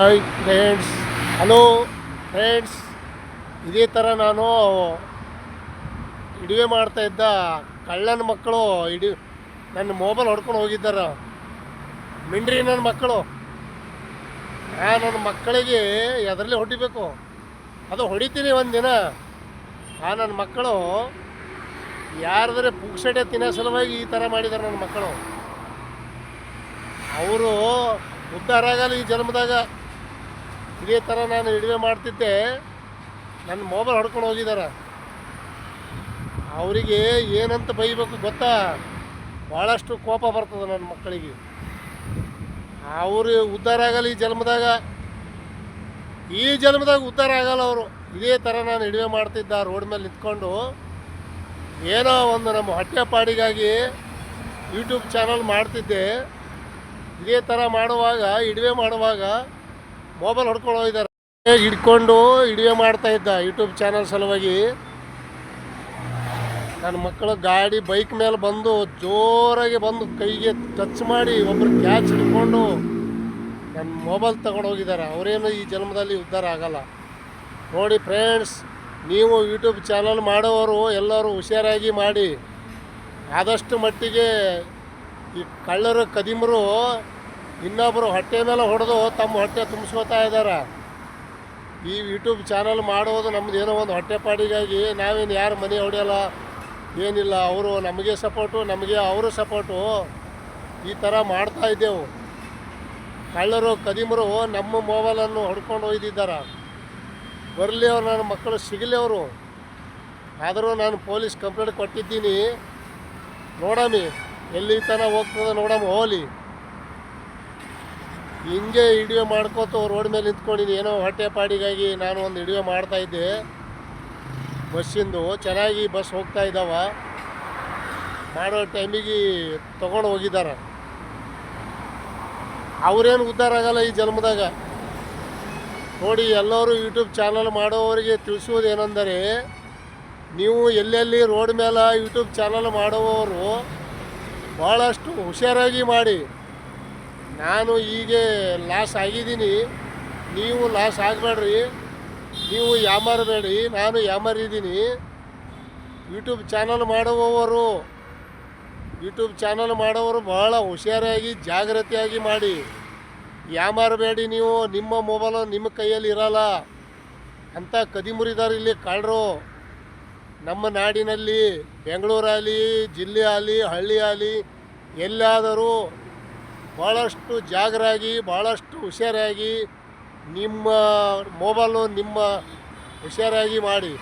Hi friends. Hello friends. ಇದೇ ಥರ ನಾನು ಇಡುವೆ ಮಾಡ್ತಾ ಇದ್ದ ಕಳ್ಳನ ಮಕ್ಕಳು ಇಡಿ, ನನ್ನ ಮೊಬೈಲ್ ಹೊಡ್ಕೊಂಡು ಹೋಗಿದ್ದಾರೆ. ಮಿಂಡ್ರಿ ನನ್ನ ಮಕ್ಕಳು. ಆ, ನನ್ನ ಮಕ್ಕಳಿಗೆ ಎದರಲ್ಲಿ ಹೊಡಿಬೇಕು. ಅದು ಹೊಡಿತೀನಿ ದಿನ ಆ, ನನ್ನ ಮಕ್ಕಳು ಯಾರಾದರೆ ಪುಕ್ಸಡೆ ತಿನ್ನೋ ಸಲುವಾಗಿ ಈ ಥರ ಮಾಡಿದ್ದಾರೆ ನನ್ನ ಮಕ್ಕಳು. ಅವರು ಉದ್ಧಾರ ಆಗಲ್ಲ ಈ ಜನ್ಮದಾಗ. ಇದೇ ಥರ ನಾನು ಇಡಿವೆ ಮಾಡ್ತಿದ್ದೆ. ನನ್ನ ಮೊಬೈಲ್ ಹೊಡ್ಕೊಂಡು ಹೋಗಿದ್ದಾರೆ ಅವರಿಗೆ ಏನಂತ ಬೈಬೇಕು ಗೊತ್ತಾ? ಭಾಳಷ್ಟು ಕೋಪ ಬರ್ತದೆ ನನ್ನ ಮಕ್ಕಳಿಗೆ. ಅವರು ಉದ್ಧಾರ ಆಗಲ್ಲ ಈ ಜನ್ಮದಾಗ. ಈ ಜನ್ಮದಾಗ ಉದ್ಧಾರ ಆಗಲ್ಲ ಅವರು. ಇದೇ ಥರ ನಾನು ಇಡಿವೆ ಮಾಡ್ತಿದ್ದ ರೋಡ್ ಮೇಲೆ ನಿಂತ್ಕೊಂಡು. ಏನೋ ಒಂದು ನಮ್ಮ ಹೊಟ್ಟೆ ಪಾಡಿಗಾಗಿ ಯೂಟ್ಯೂಬ್ ಚಾನಲ್ ಮಾಡ್ತಿದ್ದೆ. ಇದೇ ಥರ ಮಾಡುವಾಗ ಇಡುವೆ ಮಾಡುವಾಗ ಮೊಬೈಲ್ ಹೊಡ್ಕೊಂಡು ಹೋಗಿದ್ದಾರೆ. ಹಿಡ್ಕೊಂಡು ವಿಡಿಯೋ ಮಾಡ್ತಾ ಇದ್ದ ಯೂಟ್ಯೂಬ್ ಚಾನಲ್ ಸಲುವಾಗಿ. ನನ್ನ ಮಕ್ಕಳು ಗಾಡಿ ಬೈಕ್ ಮೇಲೆ ಬಂದು ಜೋರಾಗಿ ಬಂದು ಕೈಗೆ ಟಚ್ ಮಾಡಿ ಒಬ್ಬರು ಕ್ಯಾಚ್ ಹಿಡ್ಕೊಂಡು ನನ್ನ ಮೊಬೈಲ್ ತಗೊಂಡು ಹೋಗಿದ್ದಾರೆ. ಅವರೇನು ಈ ಜನ್ಮದಲ್ಲಿ ಉದ್ಧಾರ ಆಗಲ್ಲ. ನೋಡಿ ಫ್ರೆಂಡ್ಸ್ ನೀವು ಯೂಟ್ಯೂಬ್ ಚಾನಲ್ ಮಾಡೋರು ಎಲ್ಲರೂ ಹುಷಾರಾಗಿ ಮಾಡಿ. ಆದಷ್ಟು ಮಟ್ಟಿಗೆ ಈ ಕಳ್ಳರು, ಕದಿಮರು ಇನ್ನೊಬ್ಬರು ಹೊಟ್ಟೆ ಮೇಲೆ ಹೊಡೆದು ತಮ್ಮ ಹೊಟ್ಟೆ ತುಂಬಿಸ್ಕೋತಾ ಇದ್ದಾರೆ. ಈ ಯೂಟ್ಯೂಬ್ ಚಾನಲ್ ಮಾಡೋದು ನಮ್ದು ಏನೋ ಒಂದು ಹೊಟ್ಟೆಪಾಡಿಗಾಗಿ ನಾವೇನು ಯಾರು ಮನೆ ಹೊಡೆಯಲ್ಲ, ಏನಿಲ್ಲ, ಅವರು ನಮಗೆ ಸಪೋರ್ಟು ನಮಗೆ ಅವರು ಸಪೋರ್ಟು ಈ ಥರ ಮಾಡ್ತಾ ಇದ್ದೆವು. ಕಳ್ಳರು, ಕದಿಮರು ನಮ್ಮ ಮೊಬೈಲನ್ನು ಹೊಡ್ಕೊಂಡು ಒಯ್ದಿದ್ದಾರೆ ಬರಲಿ ಅವ್ರು, ನನ್ನ ಮಕ್ಕಳು ಸಿಗಲಿ ಅವರು. ಆದರೂ ನಾನು ಪೊಲೀಸ್ ಕಂಪ್ಲೇಂಟ್ ಕೊಟ್ಟಿದ್ದೀನಿ. ನೋಡಮಿ ಎಲ್ಲಿ ತನಕ ಹೋಗ್ತದೆ ನೋಡಮ್ಮ ಹೋಲಿ ಹಿಂಗೆ ವಿಡಿಯೋ ಮಾಡ್ಕೋತ ರೋಡ್ ಮೇಲೆ ನಿಂತ್ಕೊಂಡಿದ್ದೆ ಏನೋ ಹೊಟ್ಟೆ ಪಾಡಿಗಾಗಿ ನಾನು ಒಂದು ವಿಡಿಯೋ ಮಾಡ್ತಾ ಇದ್ದೆ. ಬಸ್ಸಿಂದು ಚೆನ್ನಾಗಿ ಬಸ್ ಹೋಗ್ತಾ ಇದ್ದಾವ ಮಾಡೋ ಟೈಮಿಗೆ ತೊಗೊಂಡು ಹೋಗಿದ್ದಾರೆ ಅವ್ರೇನು ಉದ್ಧಾರ ಆಗಲ್ಲ ಈ ಜನ್ಮದಾಗ. ನೋಡಿ, ಎಲ್ಲರೂ ಯೂಟ್ಯೂಬ್ ಚಾನಲ್ ಮಾಡೋವರಿಗೆ ತಿಳಿಸುವುದು ಏನೆಂದರೆ, ನೀವು ಎಲ್ಲೆಲ್ಲಿ ರೋಡ್ ಮೇಲೆ ಯೂಟ್ಯೂಬ್ ಚಾನಲ್ ಮಾಡುವವರು ಭಾಳಷ್ಟು ಹುಷಾರಾಗಿ ಮಾಡಿ. ನಾನು ಹೀಗೆ ಲಾಸ್ ಆಗಿದ್ದೀನಿ. ನೀವು ಲಾಸ್ ಆಗಬೇಡ್ರಿ. ನೀವು ಯಾಮಾರಬೇಡಿ ನಾನು ಯಾಮಾರಿದ್ದೀನಿ ಯೂಟ್ಯೂಬ್ ಚಾನಲ್ ಮಾಡುವವರು, ಯೂಟ್ಯೂಬ್ ಚಾನಲ್ ಮಾಡೋರು ಬಹಳ ಹುಷಾರಾಗಿ, ಜಾಗ್ರತೆಯಾಗಿ ಮಾಡಿ. ಯಾಮಾರಬೇಡಿ ನೀವು. ನಿಮ್ಮ ಮೊಬೈಲು ನಿಮ್ಮ ಕೈಯಲ್ಲಿ ಇರಲ್ಲ. ಕದಿ ಮುರಿದಾರೆ ಇಲ್ಲಿ ಕಳ್ಳರು ನಮ್ಮ ನಾಡಿನಲ್ಲಿ ಬೆಂಗಳೂರಲ್ಲಿ ಜಿಲ್ಲೆ ಆಗಲಿ ಹಳ್ಳಿ ಆಗಲಿ ಎಲ್ಲಾದರೂ ಭಾಳಷ್ಟು ಜಾಗರಾಗಿ ಭಾಳಷ್ಟು ಹುಷಾರಾಗಿ ನಿಮ್ಮ ಮೊಬೈಲು ನಿಮ್ಮ ಹುಷಾರಾಗಿ ಮಾಡಿ.